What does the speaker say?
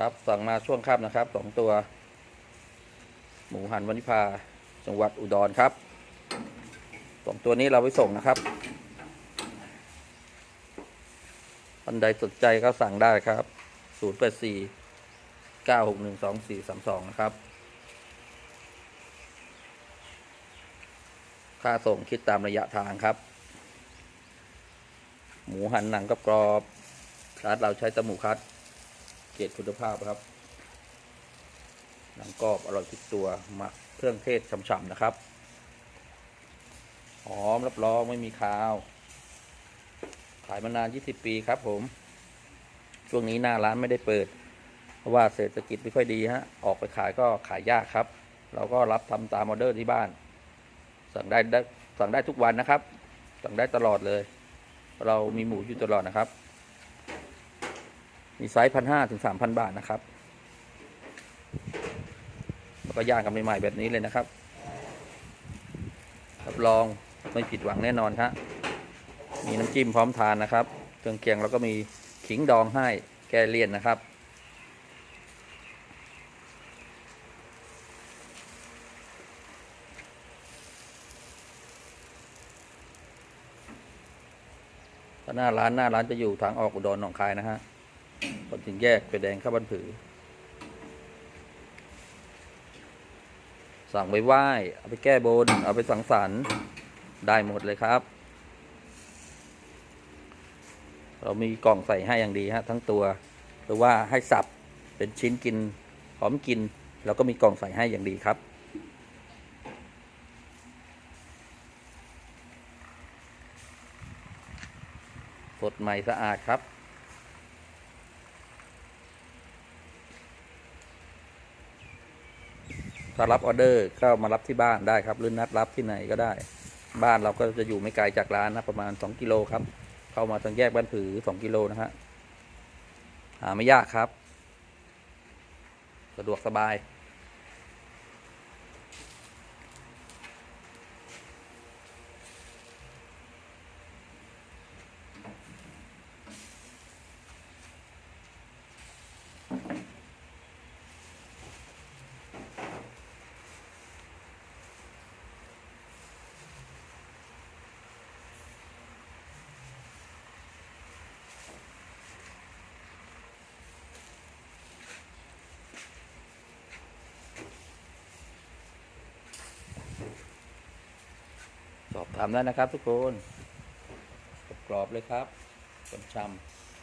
ครับสั่งมาช่วงค่ำนะครับสองตัว หมูหันวันิพาจังหวัดอุดรครับสองตัวนี้เราไปส่งนะครับท่านใดสนใจก็สั่งได้ครับศูนย์แปดสี่เก้าหกหนึ่งสองสี่สามสองนะครับ ค่าส่งคิดตามระยะทางครับ หมูหันหนังกรอบๆร้านเราใช้ตะหมูคัด เกรดคุณภาพครับหนังกรอบอร่อยทุกตัวหมักเครื่องเทศฉ่ำๆนะครับหอมรับรองไม่มีคาว ขายมานาน 20 ปีครับผม ช่วงนี้หน้าร้านไม่ได้เปิด เพราะว่าเศรษฐกิจไม่ค่อยดีฮะ ออกไปขายก็ขายยากครับ เราก็รับทำตามออเดอร์ที่บ้าน สั่งได้ได้สั่งได้ทุกวันนะครับ สั่งได้ตลอดเลย เรามีหมูอยู่ตลอดนะครับ มีไซส์พันห้าถึงสามพันบาทนะครับ แล้วก็ย่างกันใหม่ๆแบบนี้เลยนะครับรับรองไม่ผิดหวังแน่นอนครับมีน้ำจิ้มพร้อมทานนะครับ เครื่องเคียงเราก็มีขิงดองให้แกเลี่ยนนะครับ หน้าร้านหน้าร้านจะอยู่ทางออกอุดรหนองคายนะฮะ ถึงแยกไฟแดงเข้าบ้านผือ สั่งไปไหว้เอาไปแก้บน เอาไปสังสรรค์ได้หมดเลยครับ เรามีกล่องใส่ให้อย่างดีฮะทั้งตัว หรือว่าให้สับเป็นชิ้นกินหอมกิน แล้วก็มีกล่องใส่ให้อย่างดีครับสดใหม่สะอาดครับ ถ้ารับออเดอร์ก็มารับที่บ้านได้ครับ หรือนัดรับที่ไหนก็ได้ บ้านเราก็จะอยู่ไม่ไกลจากร้านนะประมาณ 2 กิโลครับ เข้ามาทางแยกบ้านผือ 2 กิโลนะฮะหาไม่ยากครับ สะดวกสบาย สอบถามได้นะครับทุกคนกรอบเลยครับช้ำ